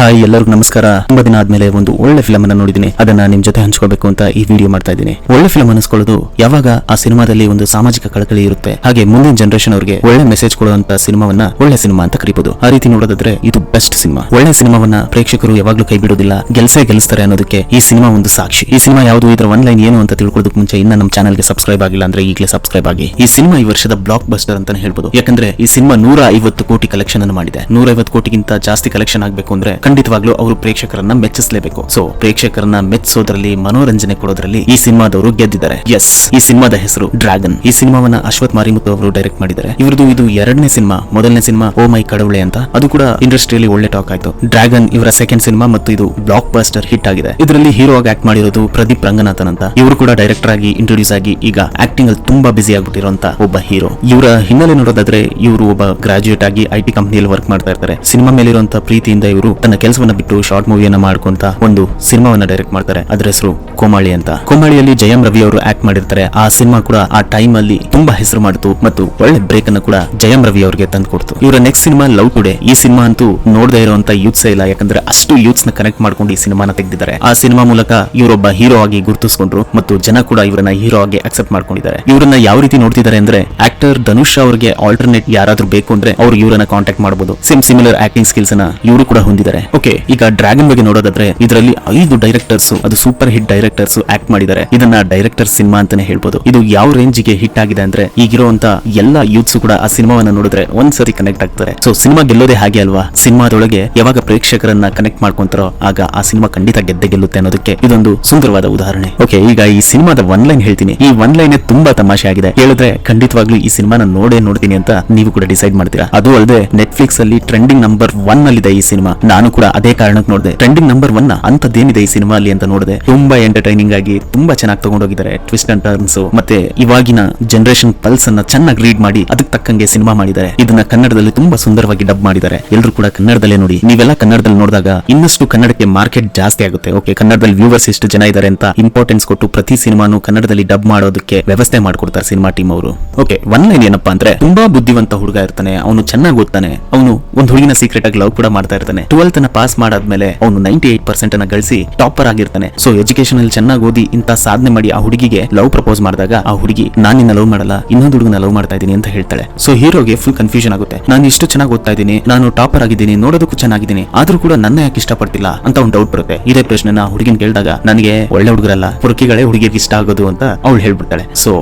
Hi ಎಲ್ಲರಿಗೂ ನಮಸ್ಕಾರ. ತುಂಬಾ ದಿನ ಆದ್ಮೇಲೆ ಒಂದು ಒಳ್ಳೆ ಫಿಲಮ್ ಅನ್ನ ನೋಡಿದೀನಿ ಅದನ್ನ ನಿಮ್ ಜೊತೆ ಹಂಚ್ಕೋಬೇಕು ಅಂತ ಈ ವಿಡಿಯೋ ಮಾಡ್ತಾ ಇದ್ದೀನಿ. ಒಳ್ಳೆ ಫಿಲಮ್ ಅನಿಸ್ಕೊಳ್ಳೋದು ಯಾವಾಗ ಆ ಸಿನಿಮಾದಲ್ಲಿ ಒಂದು ಸಾಮಾಜಿಕ ಕಳಕಳಿ ಇರುತ್ತೆ. ಹಾಗೆ ಮುಂದಿನ ಜನರೇಷನ್ ಅವರಿಗೆ ಒಳ್ಳೆ ಮೆಸೇಜ್ ಕೊಡುವಂತ ಸಿನಿಮಾವನ್ನ ಒಳ್ಳೆ ಸಿನಿಮಾ ಅಂತ ಕರೀಬಹುದು ಆ ರೀತಿ ನೋಡೋದಾದ್ರೆ ಇದು ಬೆಸ್ಟ್ ಸಿನಿಮಾ. ಒಳ್ಳೆ ಸಿನಿಮಾವನ್ನ ಪ್ರೇಕ್ಷಕರು ಯಾವಾಗ್ಲೂ ಕೈ ಬಿಡೋದಿಲ್ಲ, ಗೆಲ್ಸೇ ಗೆಲ್ಲಿಸ್ತಾರೆ ಅನ್ನೋದಕ್ಕೆ ಈ ಸಿನಿಮಾ ಒಂದು ಸಾಕ್ಷಿ. ಈ ಸಿನಿಮಾ ಯಾವುದು, ಇದರ ಒನ್ ಲೈನ್ ಏನು ಅಂತ ತಿಳ್ಕೊಳ್ಳೋದಕ್ಕೆ ಮುಂಚೆ ಇನ್ನ ನಮ್ಮ ಚಾನಲ್ಗೆ ಸಬ್ಸ್ಕ್ರೈಬ್ ಆಗಿಲ್ಲ ಅಂದ್ರೆ ಈಗಲೇ ಸಬ್ಸ್ಕ್ರೈಬ್ ಆಗಿ. ಈ ಸಿನಿಮಾ ಈ ವರ್ಷದ ಬ್ಲಾಕ್ ಬಸ್ಟರ್ ಅಂತಾನೆ ಹೇಳ್ಬೋದು. ಯಾಕಂದ್ರೆ ಈ ಸಿನಿಮಾ ನೂರ ಐವತ್ತು ಕೋಟಿ ಕಲೆಕ್ಷನ್ ಅನ್ನು ಮಾಡಿದೆ. ನೂರ ಐವತ್ತು ಕೋಟಿಗಿಂತ ಜಾಸ್ತಿ ಕಲೆಕ್ಷನ್ ಆಗಬೇಕು ಅಂದ್ರೆ ಖಂಡಿತವಾಗ್ಲೂ ಅವರು ಪ್ರೇಕ್ಷಕರನ್ನ ಮೆಚ್ಚಿಸಲೇಬೇಕು. ಸೊ ಪ್ರೇಕ್ಷಕರನ್ನ ಮೆಚ್ಚಿಸೋದ್ರಲ್ಲಿ, ಮನೋರಂಜನೆ ಕೊಡೋದ್ರಲ್ಲಿ ಈ ಸಿನಿಮಾದವರು ಗೆದ್ದಿದ್ದಾರೆ. ಎಸ್ ಈ ಸಿನಿಮಾದ ಹೆಸರು ಡ್ರಾಗನ್ ಈ ಸಿನಿಮಾವನ್ನ ಅಶ್ವಥ್ ಮಾರಿಮುತ್ತು ಅವರು ಡೈರೆಕ್ಟ್ ಮಾಡಿದ್ದಾರೆ. ಇವ್ರದ್ದು ಇದು ಎರಡನೇ ಸಿನಿಮಾ, ಮೊದಲನೇ ಸಿನಿಮಾ, ಓ ಮೈ ಕಡವಳೆ ಅಂತ. ಅದು ಕೂಡ ಇಂಡಸ್ಟ್ರಿಯಲ್ಲಿ ಒಳ್ಳೆ ಟಾಕ್ ಆಯ್ತು. ಡ್ರಾಗನ್ ಇವರ ಸೆಕೆಂಡ್ ಸಿನಿಮಾ ಮತ್ತು ಇದು ಬ್ಲಾಕ್ ಬಸ್ಟರ್ ಹಿಟ್ ಆಗಿದೆ. ಇದರಲ್ಲಿ ಹೀರೋ ಆಗಿ ಆಕ್ಟ್ ಮಾಡಿರೋದು ಪ್ರದೀಪ್ ರಂಗನಾಥನ್ ಅಂತ. ಇವರು ಕೂಡ ಡೈರೆಕ್ಟರ್ ಆಗಿ ಇಂಟ್ರೊಡ್ಯೂಸ್ ಆಗಿ ಈಗ ಆಕ್ಟಿಂಗ್ ಅಲ್ಲಿ ತುಂಬಾ ಬಿಸಿ ಆಗ್ಬಿಟ್ಟಿರುವಂತ ಒಬ್ಬ ಹೀರೋ ಇವರ ಹಿನ್ನೆಲೆ ನೋಡೋದಾದ್ರೆ ಇವರು ಒಬ್ಬ ಗ್ರಾಜುಯೇಟ್ ಆಗಿ ಐಟಿ ಕಂಪನಿಯಲ್ಲಿ ವರ್ಕ್ ಮಾಡ್ತಾ ಇರ್ತಾರೆ. ಸಿನಿಮಾ ಮೇಲಿರುವಂತ ಪ್ರೀತಿಯಿಂದ ಇವರು ತನ್ನ ಕೆಲಸವನ್ನ ಬಿಟ್ಟು ಶಾರ್ಟ್ ಮೂವಿಯನ್ನ ಮಾಡ್ಕೊಂತ ಒಂದು ಸಿನಿಮಾವನ್ನ ಡೈರೆಕ್ಟ್ ಮಾಡ್ತಾರೆ. ಅದ್ರ ಹೆಸರು ಕೋಮಾಳಿ ಅಂತ. ಕೋಮಾಳಿಯಲ್ಲಿ ಜಯಂ ರವಿ ಅವರು ಆಕ್ಟ್ ಮಾಡಿರ್ತಾರೆ. ಆ ಸಿನಿಮಾ ಕೂಡ ಆ ಟೈಮ್ ಅಲ್ಲಿ ತುಂಬಾ ಹೆಸರು ಮಾಡಿತು ಮತ್ತು ಒಳ್ಳೆ ಬ್ರೇಕ್ ಅನ್ನು ಕೂಡ ಜಯಂ ರವಿ ಅವರಿಗೆ ತಂದು ಕೊಡ್ತು. ಇವರ ನೆಕ್ಸ್ಟ್ ಸಿನಿಮಾ ಲವ್ ಟುಡೇ. ಈ ಸಿನಿಮಾ ಅಂತೂ ನೋಡದೇ ಇರುವಂತ ಯೂತ್ಸ್ ಇಲ್ಲ. ಯಾಕಂದ್ರೆ ಅಷ್ಟು ಯೂತ್ಸ್ನ ಕನೆಕ್ಟ್ ಮಾಡ್ಕೊಂಡು ಈ ಸಿನಿಮಾನ ತೆಗೆದಿದ್ದಾರೆ. ಆ ಸಿನಿಮಾ ಮೂಲಕ ಇವರೊಬ್ಬ ಹೀರೋ ಆಗಿ ಗುರುತಿಸಿಕೊಂಡ್ರು ಮತ್ತು ಜನ ಕೂಡ ಇವರನ್ನ ಹೀರೋ ಆಗಿ ಅಕ್ಸೆಪ್ಟ್ ಮಾಡ್ಕೊಂಡಿದ್ದಾರೆ. ಇವರನ್ನ ಯಾವ ರೀತಿ ನೋಡ್ತಿದ್ದಾರೆ ಅಂದ್ರೆ ಆಕ್ಟರ್ ಧನುಷ್ ಅವರಿಗೆ ಆಲ್ಟರ್ನೇಟ್ ಯಾರಾದ್ರೂ ಬೇಕು ಅಂದ್ರೆ ಅವ್ರು ಇವರನ್ನ ಕಾಂಟ್ಯಾಕ್ಟ್ ಮಾಡಬಹುದು ಸೇಮ್ ಸಿಮಿಲರ್ ಆಕ್ಟಿಂಗ್ ಸ್ಕಿಲ್ಸ್ನ ಇವರು ಕೂಡ ಹೊಂದಿದ್ದಾರೆ. ಓಕೆ ಈಗ ಡ್ರ್ಯಾಗನ್ ಬಗ್ಗೆ ನೋಡೋದಾದ್ರೆ ಇದರಲ್ಲಿ ಐದು ಡೈರೆಕ್ಟರ್ಸ್ ಅದು ಸೂಪರ್ ಹಿಟ್ ಡೈರೆಕ್ಟರ್ಸ್ ಆಕ್ಟ್ ಮಾಡಿದ್ದಾರೆ. ಇದನ್ನ ಡೈರೆಕ್ಟರ್ ಸಿನಿಮಾ ಅಂತಾನೆ ಹೇಳ್ಬೋದು. ಇದು ಯಾವ ರೇಂಜ್ಗೆ ಹಿಟ್ ಆಗಿದೆ ಅಂದ್ರೆ ಈಗಿರುವಂತ ಎಲ್ಲಾ ಯೂತ್ಸ್ ಕೂಡ ಆ ಸಿನಿಮಾವನ್ನ ನೋಡಿದ್ರೆ ಒಂದ್ಸರಿ ಕನೆಕ್ಟ್ ಆಗ್ತಾರೆ. ಸೊ ಸಿನಿಮಾ ಗೆಲ್ಲೋದೇ ಹಾಗೆ ಅಲ್ವಾ? ಸಿನಿಮಾದೊಳಗೆ ಯಾವಾಗ ಪ್ರೇಕ್ಷಕರನ್ನ ಕನೆಕ್ಟ್ ಮಾಡ್ಕೊಂತಾರೋ, ಆಗ ಆ ಸಿನಿಮಾ ಖಂಡಿತ ಗೆದ್ದೆ ಗೆಲ್ಲುತ್ತೆ ಅನ್ನೋದಕ್ಕೆ ಇದೊಂದು ಸುಂದರವಾದ ಉದಾಹರಣೆ. ಓಕೆ ಈಗ ಈ ಸಿನಿಮಾದ ಒನ್ ಲೈನ್ ಹೇಳ್ತೀನಿ. ಈ ಒನ್ ಲೈನ್ ತುಂಬಾ ತಮಾಷೆ ಆಗಿದೆ. ಹೇಳಿದ್ರೆ ಖಂಡಿತವಾಗ್ಲೂ ಈ ಸಿನಿಮಾನ ನೋಡೇ ನೋಡ್ತೀನಿ ಅಂತ ನೀವು ಕೂಡ ಡಿಸೈಡ್ ಮಾಡ್ತೀರಾ. ಅದು ಅಲ್ಲದೆ ನೆಟ್ಫ್ಲಿಕ್ಸ್ ಅಲ್ಲಿ ಟ್ರೆಂಡಿಂಗ್ ನಂಬರ್ ಒನ್ ಅಲ್ಲಿದೆ ಈ ಸಿನಿಮಾ ನಾನು ಅದೇ ಕಾರಣಕ್ಕೆ ನೋಡಿದೆ. ಟ್ರೆಂಡಿಂಗ್ ನಂಬರ್ ಒನ್ ಅಂತದ್ದೇನಿದೆ ಈ ಸಿನಿಮಾ ಅಲ್ಲಿ ಅಂತ ನೋಡಿದೆ. ತುಂಬಾ ಎಂಟರ್ಟೈನಿಂಗ್ ಆಗಿ ತುಂಬಾ ಚೆನ್ನಾಗಿ ತಗೊಂಡೋಗಿದ್ದಾರೆ ಟ್ವಿಸ್ಟ್ ಅಂಡ್ ಟರ್ನ್ಸ್ ಮತ್ತೆ ಇವಾಗಿನ ಜನರೇಷನ್ ಪಲ್ಸ್ ಅನ್ನ ಚೆನ್ನಾಗಿ ರೀಡ್ ಮಾಡಿ ಅದಕ್ಕೆ ತಕ್ಕಂಗೆ ಸಿನಿಮಾ ಮಾಡಿದ್ದಾರೆ. ಇದನ್ನ ಕನ್ನಡದಲ್ಲಿ ತುಂಬಾ ಸುಂದರವಾಗಿ ಡಬ್ ಮಾಡಿದ್ದಾರೆ. ಎಲ್ಲರೂ ಕೂಡ ಕನ್ನಡದಲ್ಲೇ ನೋಡಿ. ನೀವೆಲ್ಲ ಕನ್ನಡದಲ್ಲಿ ನೋಡಿದಾಗ ಇನ್ನಷ್ಟು ಕನ್ನಡಕ್ಕೆ ಮಾರ್ಕೆಟ್ ಜಾಸ್ತಿ ಆಗುತ್ತೆ. ಓಕೆ ಕನ್ನಡದಲ್ಲಿ ವ್ಯೂವರ್ಸ್ ಎಷ್ಟು ಜನ ಇದ್ದಾರೆ ಅಂತ ಇಂಪಾರ್ಟೆನ್ಸ್ ಕೊಟ್ಟು ಪ್ರತಿ ಸಿನಿಮಾನು ಕನ್ನಡದಲ್ಲಿ ಡಬ್ ಮಾಡೋದಕ್ಕೆ ವ್ಯವಸ್ಥೆ ಮಾಡ್ಕೊಡ್ತಾರೆ ಸಿನಿಮಾ ಟೀಮ್ ಅವರು. ಓಕೆ ಒನ್ ಲೈನ್ ಏನಪ್ಪಾ ಅಂದ್ರೆ ತುಂಬಾ ಬುದ್ಧಿವಂತ ಹುಡುಗ ಇರ್ತಾನೆ. ಅವನು ಚೆನ್ನಾಗಿ ಓದ್ತಾನೆ. ಅವನು ಒಂದು ಹುಡುಗಿನ ಸೀಕ್ರೆಟ್ ಆಗಿ ಲವ್ ಕೂಡ ಮಾಡ್ತಾ ಇರ್ತಾನೆ. ಟ್ವೆಲ್ತ್ನ ಪಾಸ್ ಮಾಡಾದ್ಮೇಲೆ ಅವನು ನೈಂಟಿ ಏಟ್ ಪರ್ಸೆಂಟ್ ಅನ್ನ ಗಳಿಸಿ ಟಾಪರ್ ಆಗಿರ್ತಾನೆ. ಸೊ ಎಜುಕೇಶನ್ ಅಲ್ಲಿ ಚೆನ್ನಾಗಿ ಓದಿ ಇಂತ ಸಾಧನೆ ಮಾಡಿ ಆ ಹುಡುಗಿಗೆ ಲವ್ ಪ್ರಪೋಸ್ ಮಾಡಿದಾಗ ಆ ಹುಡುಗಿ, ನಾನು ನಿನ್ನ ಲವ್ ಮಾಡಲ್ಲ, ಇನ್ನೊಂದು ಹುಡುಗನ ಲವ್ ಮಾಡ್ತಾ ಇದ್ದೀನಿ ಅಂತ ಹೇಳ್ತಾಳೆ. ಸೊ ಹೀರೋಗೆ ಫುಲ್ ಕನ್ಫ್ಯೂಷನ್ ಆಗುತ್ತೆ. ನಾನು ಇಷ್ಟು ಚೆನ್ನಾಗಿ ಓದ್ತಾ ಇದ್ದೀನಿ, ನಾನು ಟಾಪರ್ ಆಗಿದ್ದೀನಿ, ನೋಡೋದಕ್ಕೂ ಚೆನ್ನಾಗಿದ್ದೀನಿ, ಆದ್ರೂ ಕೂಡ ನನ್ನ ಯಾಕೆ ಇಷ್ಟಪಡ್ತಿಲ್ಲ? ಅಂತ ಒಂದು ಡೌಟ್ ಬರುತ್ತೆ. ಇದೇ ಪ್ರಶ್ನೆನ ಹುಡುಗಿನ ಕೇಳಿದಾಗ, ನನಗೆ ಒಳ್ಳೆ ಹುಡುಗರಲ್ಲ, ಪೊರ್ಕಿಗಳೇ ಹುಡುಗಿಗೆ ಇಷ್ಟ ಆಗೋದು ಅಂತ ಅವಳು ಹೇಳ್ಬಿಡ್ತಾಳೆ. ಸೊ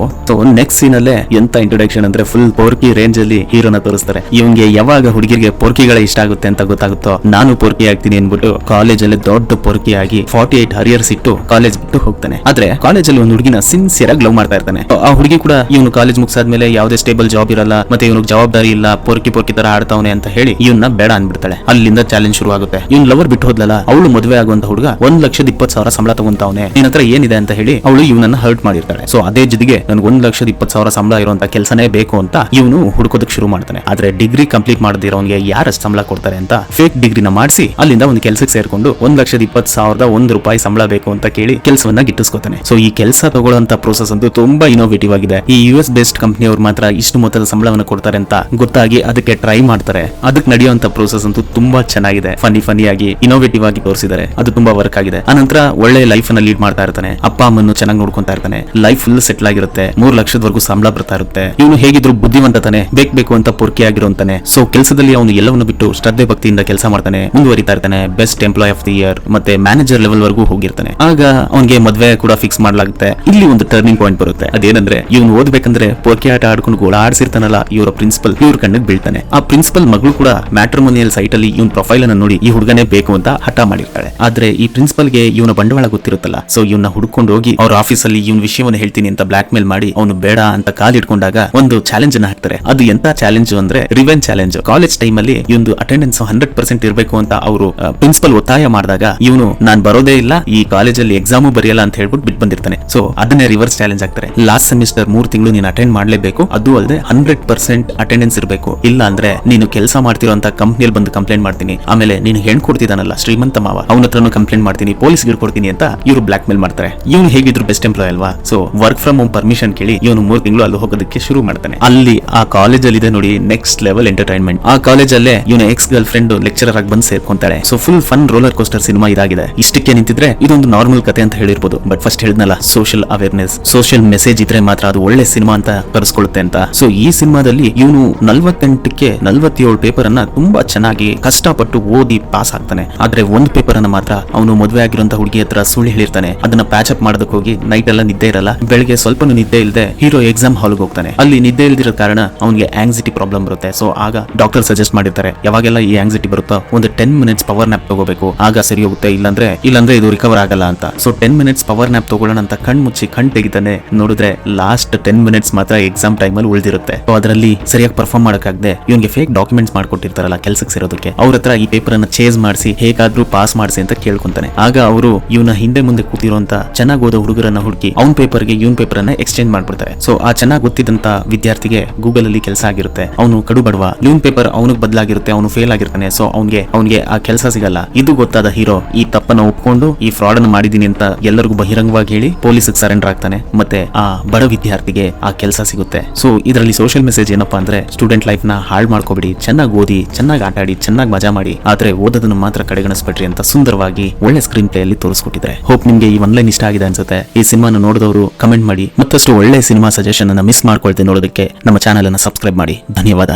ನೆಕ್ಸ್ಟ್ ಸೀನ್ ಅಲ್ಲೇ ಎಂತ ಇಂಟ್ರೊಡಕ್ಷನ್ ಅಂದ್ರೆ ಫುಲ್ ಪೋರ್ಕಿ ರೇಂಜ್ ಅಲ್ಲಿ ಹೀರೋನ ತೋರಿಸ್ತಾರೆ. ಇವನ್ಗೆ ಯಾವಾಗ ಹುಡುಗಿರಿಗೆ ಪೊರ್ಕಿಗಳೇ ಇಷ್ಟ ಆಗುತ್ತೆ ಅಂತ ಗೊತ್ತಾಗುತ್ತೋ, ನಾನು ಪೊರ್ಕಿ ಆಗ್ತೀನಿ ಅನ್ಬಿಟ್ಟು ಕಾಲೇಜ್ ಅಲ್ಲಿ ದೊಡ್ಡ ಪೊರ್ಕಿ ಆಗಿ ಫಾರ್ಟಿ ಏಟ್ ಹರಿಯರ್ಸ್ ಇಟ್ಟು ಕಾಲೇಜ್ ಬಿಟ್ಟು ಹೋಗ್ತಾನೆ. ಆದ್ರೆ ಕಾಲೇಜ್ ಅಲ್ಲಿ ಒಂದು ಹುಡುಗಿನ ಸಿನ್ಸಿಯರ್ ಆಗಿ ಲವ್ ಮಾಡ್ತಾ ಇರ್ತಾನೆ. ಆ ಹುಡುಗಿ ಕೂಡ ಇವನು ಕಾಲೇಜ್ ಮುಗಿಸಾದ್ಮೇಲೆ ಯಾವುದೇ ಸ್ಟೇಬಲ್ ಜಾಬ್ ಇರಲ್ಲ, ಮತ್ತೆ ಇವನಿಗೆ ಜವಾಬ್ದಾರಿ ಇಲ್ಲ, ಪೊರ್ಕಿ ಪೊರ್ಕಿ ತರ ಆಡ್ತಾವನೆ ಅಂತ ಹೇಳಿ ಇವನ್ನ ಬೇಡ ಅನ್ಬಿಡ್ತಾಳೆ ಅಲ್ಲಿಂದ ಚಾಲೆಂಜ್ ಶುರು ಆಗುತ್ತೆ ಇವ್ನ್ ಲವರ್ ಬಿಟ್ಟು ಹೋದ್ಲಲ್ಲ, ಅವಳು ಮದುವೆ ಆಗುವಂತ ಹುಡುಗ ಒಂದ್ ಲಕ್ಷದ ಇಪ್ಪತ್ತು ಸಾವಿರ ಸಂಬಳ ತಗೊಂತಾವನೆ. ನಿನ್ನ ಹತ್ರ ಏನಿದೆ ಅಂತ ಹೇಳಿ ಅವಳು ಇವನನ್ನ ಹರ್ಟ್ ಮಾಡಿರ್ತಾಳೆ. ಸೊ ಅದೇ ಜೊತೆಗೆ ನನ್ಗೆ ಒಂದ್ ಲಕ್ಷದ ಇಪ್ಪತ್ತು ಸಾವಿರ ಸಂಬಳ ಇರುವಂತ ಕೆಲಸನೇ ಬೇಕು ಅಂತ ಇವನು ಹುಡುಕೋದಕ್ಕೆ ಶುರು ಮಾಡ್ತಾನೆ. ಆದ್ರೆ ಡಿಗ್ರಿ ಕಂಪ್ಲೀಟ್ ಮಾಡದಿರೋನ್ಗೆ ಯಾರಷ್ಟು ಸಂಬಳ ಕೊಡ್ತಾರೆ ಅಂತ ಫೇಕ್ ಡಿಗ್ರಿನ ಮಾಡಿಸಿ ಅಲ್ಲಿಂದ ಒಂದು ಕೆಲಸಕ್ಕೆ ಸೇರ್ಕೊಂಡು ಒಂದ್ ಲಕ್ಷದ ಇಪ್ಪತ್ತು ಸಾವಿರದ ಒಂದ್ ರೂಪಾಯಿ ಸಂಬಳ ಬೇಕು ಅಂತ ಕೇಳಿ ಕೆಲಸವನ್ನ ಗಿಟ್ಟಿಸ್ಕೋತಾನೆ. ಸೊ ಈ ಕೆಲಸ ತಗೊಳ್ಳುವಂತ ಪ್ರೋಸೆಸ್ ಅಂತೂ ತುಂಬಾ ಇನೋವೇಟಿವ್ ಆಗಿದೆ. ಈ ಯು ಎಸ್ ಬೇಸ್ಡ್ ಕಂಪ್ನಿಯವ್ರು ಮಾತ್ರ ಇಷ್ಟು ಮೊತ್ತದ ಸಂಬಳವನ್ನು ಕೊಡ್ತಾರೆ ಅಂತ ಗೊತ್ತಾಗಿ ಅದಕ್ಕೆ ಟ್ರೈ ಮಾಡ್ತಾರೆ. ಅದಕ್ಕೆ ನಡೆಯುವಂತ ಪ್ರೋಸೆಸ್ ಅಂತೂ ತುಂಬಾ ಚೆನ್ನಾಗಿದೆ. ಫನಿ ಫನಿ ಆಗಿ ಇನೋವೇಟಿವ್ ಆಗಿ ತೋರಿಸಿದ್ದಾರೆ. ಅದು ತುಂಬಾ ವರ್ಕ್ ಆಗಿದೆ. ಅನಂತರ ಒಳ್ಳೆ ಲೈಫ್ ಅನ್ನ ಲೀಡ್ ಮಾಡ್ತಾ ಇರ್ತಾನೆ. ಅಪ್ಪ ಅಮ್ಮನ್ನು ಚೆನ್ನಾಗಿ ನೋಡ್ಕೊಂತ ಇರ್ತಾನೆ. ಲೈಫ್ ಫುಲ್ ಸೆಟ್ಲ್ ಆಗಿರುತ್ತೆ. ಮೂರ್ ಲಕ್ಷದವರೆಗೂ ಸಂಬಳ ಬರ್ತಾ ಇರುತ್ತೆ. ಇವನು ಹೇಗಿದ್ರು ಬುದ್ಧಿವಂತ ತಾನೆ. ಬೇಕು ಬೇಕು ಅಂತ ಪೊರ್ಕಿ ಆಗಿರುವಂತಾನೆ ಸೊ ಕೆಲಸದಲ್ಲಿ ಅವನು ಎಲ್ಲವನ್ನು ಬಿಟ್ಟು ಶ್ರದ್ಧೆ ಭಕ್ತಿಯಿಂದ ಕೆಲಸ ಮಾಡ್ತಾನೆ. ಮುಂದುವರಿತಾ ಇರ್ತಾನೆ best employee of the year ಮತ್ತೆ ಮ್ಯಾನೇಜರ್ ಲೆವೆಲ್ ವರೆಗೂ ಹೋಗಿರ್ತಾನೆ. ಆಗ ಅವನಿಗೆ ಮದ್ವೆ ಕೂಡ ಫಿಕ್ಸ್ ಮಾಡಲಾಗುತ್ತೆ. ಇಲ್ಲಿ ಒಂದು ಟರ್ನಿಂಗ್ ಪಾಯಿಂಟ್ ಬರುತ್ತೆ. ಅದೇನಂದ್ರೆ, ಇವನು ಓದ್ಬೇಕಂದ್ರೆ ಪೊರ್ಕಿ ಆಟ ಆಡ್ಕೊಂಡು ಗೋಳ ಆಡ್ಸಿರ್ತಾನಲ್ಲ, ಇವರ ಪ್ರಿನ್ಸಿಪಲ್ ಇವ್ರ ಕಣ್ಣಿಗೆ ಬೀಳ್ತಾನೆ. ಆ ಪ್ರಿನ್ಸಿಪಲ್ ಮಗಳು ಕೂಡ ಮ್ಯಾಟ್ರಿಮೋನಿಯಲ್ ಸೈಟ್ ಅಲ್ಲಿ ಇವನ್ ಪ್ರೊಫೈಲ್ ಅನ್ನು ನೋಡಿ ಈ ಹುಡುಗನೇ ಬೇಕು ಅಂತ ಹಠ ಮಾಡಿರ್ತಾಳೆ. ಆದ್ರೆ ಈ ಪ್ರಿನ್ಸಿಪಲ್ಗೆ ಇವನ ಬಂಡವಾಳ ಗೊತ್ತಿರುತ್ತಲ್ಲ ಸೊ ಇವನ್ನ ಹುಡ್ಕೊಂಡು ಹೋಗಿ ಅವ್ರ ಆಫೀಸ್ ಅಲ್ಲಿ ಇವನ್ ವಿಷಯವನ್ನು ಹೇಳ್ತೀನಿ ಅಂತ ಬ್ಲಾಕ್ ಮೇಲ್ ಮಾಡಿ ಅವನು ಬೇಡ ಅಂತ ಕಾಲಿಟ್ಕೊಂಡಾಗ ಒಂದು ಚಾಲೆಂಜ್ ಅನ್ನ ಹಾಕ್ತಾರೆ. ಅದು ಎಂತ ಚಾಲೆಂಜ್ ಅಂದ್ರೆ ರಿವೆನ್ ಚಾಲೆಂಜ್ ಕಾಲೇಜ್ ಟೈಮ್ ಅಲ್ಲಿ ಇವನು ಅಟೆಂಡೆನ್ಸ್ ಹಂಡ್ರೆಡ್ ಪರ್ಸೆಂಟ್ ಇರಬೇಕು ಅಂತ ಅವರು ಪ್ರಿನ್ಸಿಪಲ್ ಒತ್ತಾಯ ಮಾಡಿದಾಗ, ಇವನು ನಾನು ಬರೋದೇ ಇಲ್ಲ, ಈ ಕಾಲೇಜಲ್ಲಿ ಎಕ್ಸಾಮು ಬರೆಯಲ್ಲ ಅಂತ ಹೇಳ್ಬಿಟ್ಟು ಬಿಟ್ಟು ಬಂದಿರ್ತಾನೆ. ಸೊ ಅದನ್ನೇ ರಿವರ್ಸ್ ಚಾಲೆಂಜ್ ಆಗ್ತಾರೆ. ಲಾಸ್ಟ್ ಸೆಮಿಸ್ಟರ್ ಮೂರ್ ತಿಂಗಳು ನೀನು ಅಟೆಂಡ್ ಮಾಡಲೇಬೇಕು. ಅದು ಅಲ್ಲದೆ ಹಂಡ್ರೆಡ್ ಪರ್ಸೆಂಟ್ ಅಟೆಂಡೆನ್ಸ್ ಇರಬೇಕು. ಇಲ್ಲ ಅಂದ್ರೆ ನೀನು ಕೆಲಸ ಮಾಡ್ತಿರೋಂತ ಕಂಪ್ನಿಯಲ್ಲಿ ಬಂದು ಕಂಪ್ಲೇಂಟ್ ಮಾಡ್ತೀನಿ. ಆಮೇಲೆ ನೀನು ಹೆಣ್ ಕೊಡ್ತಿದ್ದಾನಲ್ಲ ಶ್ರೀಮಂತ ಮಾವ. ಅವನ ಹತ್ರನು ಕಂಪ್ಲೇಂಟ್ ಮಾಡ್ತೀನಿ ಪೊಲೀಸ್ ಕೊಡ್ತೀನಿ ಅಂತ ಇವರು ಬ್ಲಾಕ್ ಮೇಲ್ ಮಾಡ್ತಾರೆ. ಇವನು ಹೇಗಿದ್ರು ಬೆಸ್ಟ್ ಎಂಪ್ಲಾಯ್ ಅಲ್ವಾ? So work from home permission ಕೇಳಿ ಇವನು ಮೂರ್ ತಿಂಗಳು ಅಲ್ಲಿ ಹೋಗೋದಕ್ಕೆ ಶುರು ಮಾಡ್ತಾನೆ. ಅಲ್ಲಿ ಆ ಕಾಲೇಜಲ್ಲಿ ಇದೆ ನೋಡಿ ನೆಕ್ಸ್ಟ್ ಲೆವೆಲ್ ಎಂಟರ್ಟೈನ್ಮೆಂಟ್ ಆ ಕಾಲೇಜಲ್ಲೇ ಇವನು ಎಕ್ಸ್ ಗರ್ಲ್ ಫ್ರೆಂಡ್ ಲೆಕ್ಚರರ್ ಆಗಿ ಬಂದು ಮಾಡ್ಕೊಂತಾಳೆ. So full fun roller coaster cinema ಇದಾಗಿದೆ. ಇಷ್ಟಕ್ಕೆ ನಿಂತಿದ್ರೆ ಇದೊಂದು ನಾರ್ಮಲ್ ಕತೆ ಅಂತ ಹೇಳಿರ್ಬೋದು. ಬಟ್ ಫಸ್ಟ್ ಹೇಳಿದ್ನಲ್ಲ ಸೋಷಿಯಲ್ ಅವೇರ್ನೆಸ್ ಸೋಷಿಯಲ್ ಮೆಸೇಜ್ ಇದ್ರೆ ಮಾತ್ರ ಅದು ಒಳ್ಳೆ ಸಿನಿಮಾ ಅಂತ ಕರೆಸ್ಕೊಳ್ಳುತ್ತೆ ಅಂತ. ಸೊ ಈ ಸಿನಿಮಾದಲ್ಲಿ ಇವನು ನಲ್ವತ್ತೆಂಟಕ್ಕೆ ನಲ್ವತ್ತೇಳು ಪೇಪರ್ ಅನ್ನ ತುಂಬಾ ಚೆನ್ನಾಗಿ ಕಷ್ಟಪಟ್ಟು ಓದಿ ಪಾಸ್ ಆಗ್ತಾನೆ. ಆದ್ರೆ ಒಂದ್ ಪೇಪರ್ ಅನ್ನ ಮಾತ್ರ ಅವನು ಮದುವೆ ಆಗಿರುವಂತ ಹುಡುಗಿ ಹತ್ರ ಸುಳ್ಳು ಹೇಳಿರ್ತಾನೆ. ಅದನ್ನ ಪ್ಯಾಚ್ ಅಪ್ ಮಾಡೋದಕ್ಕೆ ಹೋಗಿ ನೈಟ್ ಎಲ್ಲ ನಿದ್ದೆ ಇರಲ್ಲ. ಬೆಳಗ್ಗೆ ಸ್ವಲ್ಪ ನಿದ್ದೆ ಇಲ್ಲದೆ ಹೀರೋ ಎಕ್ಸಾಮ್ ಹಾಲ್ಗೆ ಹೋಗ್ತಾನೆ. ಅಲ್ಲಿ ನಿದ್ದೆ ಇಲ್ದಿರೋ ಕಾರಣ ಅವನಿಗೆ ಆಂಗ್ಸಿಟಿ ಪ್ರಾಬ್ಲಮ್ ಬರುತ್ತೆ. ಸೊ ಆಗ ಡಾಕ್ಟರ್ ಸಜೆಸ್ಟ್ ಮಾಡಿರ್ತಾರೆ, ಯಾವಾಗೆಲ್ಲ ಈ ಆಂಗ್ಸಿಟಿ ಬರುತ್ತೋ ಒಂದು ಟೆನ್ ಮಿನಿಟ್ಸ್ ಪವರ್ ನ್ಯಾಪ್ ತಗೋಬೇಕು. ಆಗ ಸರಿ ಹೋಗುತ್ತೆ, ಇಲ್ಲಾಂದ್ರೆ ಇಲ್ಲಾಂದ್ರೆ ಇದು ರಿಕವರ್ ಆಗಲ್ಲ ಅಂತ. So ten minutes power nap ತಗೊಳ್ಳೋಣ ಅಂತ ಕಣ್ ಮುಚ್ಚಿ ಕಣ್ ತೆಗಿತಾನೆ ನೋಡಿದ್ರೆ ಲಾಸ್ಟ್ ಟೆನ್ ಮಿನಿಟ್ಸ್ ಮಾತ್ರ ಎಕ್ಸಾಮ್ ಟೈಮ್ ಅಲ್ಲಿ ಉಳಿದಿರುತ್ತೆ. ಅದರಲ್ಲಿ ಸರಿಯಾಗಿ ಪರ್ಫಾರ್ಮ್ ಮಾಡಕ್ಕಾಗದೆ ಇವನ್ಗೆ ಫೇಕ್ ಡಾಕ್ಯುಮೆಂಟ್ಸ್ ಮಾಡ್ಕೊಟ್ಟಿರ್ತಾರಲ್ಲ ಕೆಲ್ಸಕ್ಕೆ ಸೇರೋದಕ್ಕೆ. ಅವ್ರ ಹತ್ರ ಈ ಪೇಪರ್ ಅನ್ನ ಚೇಸ್ ಮಾಡಿಸಿ, ಹೇಗಾದ್ರೂ ಪಾಸ್ ಮಾಡಿಸಿ ಅಂತ ಕೇಳ್ಕೊಂತಾನೆ. ಆಗ ಅವರು ಇವನ ಹಿಂದೆ ಮುಂದೆ ಕೂತಿರುವಂತ ಚೆನ್ನಾಗಿ ಓದೋ ಹುಡುಗರನ್ನ ಹುಡುಕಿ, ಅವ್ನ ಪೇಪರ್ಗೆ ಇವನ್ ಪೇಪರ್ ಅನ್ನ ಎಕ್ಸ್ಚೇಂಜ್ ಮಾಡ್ಬಿಡ್ತಾರೆ. ಸೊ ಆ ಚೆನ್ನಾಗಿ ಗೊತ್ತಿದ್ದಂತ ವಿದ್ಯಾರ್ಥಿಗೆ ಗೂಗಲ್ ಅಲ್ಲಿ ಕೆಲಸ ಆಗಿರುತ್ತೆ. ಅವನು ಕಡು ಬಡವ ಇವನ್ ಪೇಪರ್ ಅವನಿಗೆ ಬದಲಾಗಿರುತ್ತೆ, ಅವನು ಫೇಲ್ ಆಗಿರ್ತಾನೆ. ಸೊ ಅವನಿಗೆ ಅವನಿಗೆ ಆ ಕೆಲಸ ಸಿಗಲ್ಲ. ಇದು ಗೊತ್ತಾದ ಹೀರೋ, ಈ ತಪ್ಪನ್ನ ಒಪ್ಕೊಂಡು ಈ ಫ್ರಾಡ್ ಅನ್ನು ಮಾಡಿದೀನಿ ಅಂತ ಎಲ್ಲರಿಗೂ ಬಹಿರಂಗವಾಗಿ ಹೇಳಿ ಪೊಲೀಸ್ ಸರೆಂಡರ್ ಆಗ್ತಾನೆ. ಮತ್ತೆ ಆ ಬಡ ವಿದ್ಯಾರ್ಥಿಗೆ ಆ ಕೆಲಸ ಸಿಗುತ್ತೆ. ಸೊ ಇದರಲ್ಲಿ ಸೋಷಿಯಲ್ ಮೆಸೇಜ್ ಏನಪ್ಪಾ ಅಂದ್ರೆ ಸ್ಟೂಡೆಂಟ್ ಲೈಫ್ನ ಹಾಳು ಮಾಡ್ಕೋಬಿಡಿ, ಚೆನ್ನಾಗಿ ಓದಿ, ಚೆನ್ನಾಗಿ ಆಟ ಆಡಿ, ಚೆನ್ನಾಗಿ ಮಜಾ ಮಾಡಿ, ಆದ್ರೆ ಓದೋದನ್ನು ಮಾತ್ರ ಕಡೆಗಣಿಸ್ಬೇಡ್ರಿ ಅಂತ ಸುಂದರವಾಗಿ ಒಳ್ಳೆ ಸ್ಕ್ರೀನ್ ಪ್ಲೇ ಅಲ್ಲಿ ತೋರಿಸ್ಕೊಟ್ಟಿದ್ದಾರೆ ಹೋಪ್ ನಿಮ್ಗೆ ಈ ಆನ್ಲೈನ್ ಇಷ್ಟ ಆಗಿದೆ ಅನ್ಸುತ್ತೆ. ಈ ಸಿನಿಮಾನ ನೋಡಿದವರು ಕಮೆಂಟ್ ಮಾಡಿ, ಮತ್ತಷ್ಟು ಒಳ್ಳೆ ಸಿನಿಮಾ ಸಜೆಷನ್ ಅನ್ನ ಮಿಸ್ ಮಾಡ್ಕೊಳ್ತೀನಿ ನೋಡೋದಕ್ಕೆ ನಮ್ಮ ಚಾನೆಲ್ ಅನ್ನು ಸಬ್ಸ್ಕ್ರೈಬ್ ಮಾಡಿ. ಧನ್ಯವಾದ.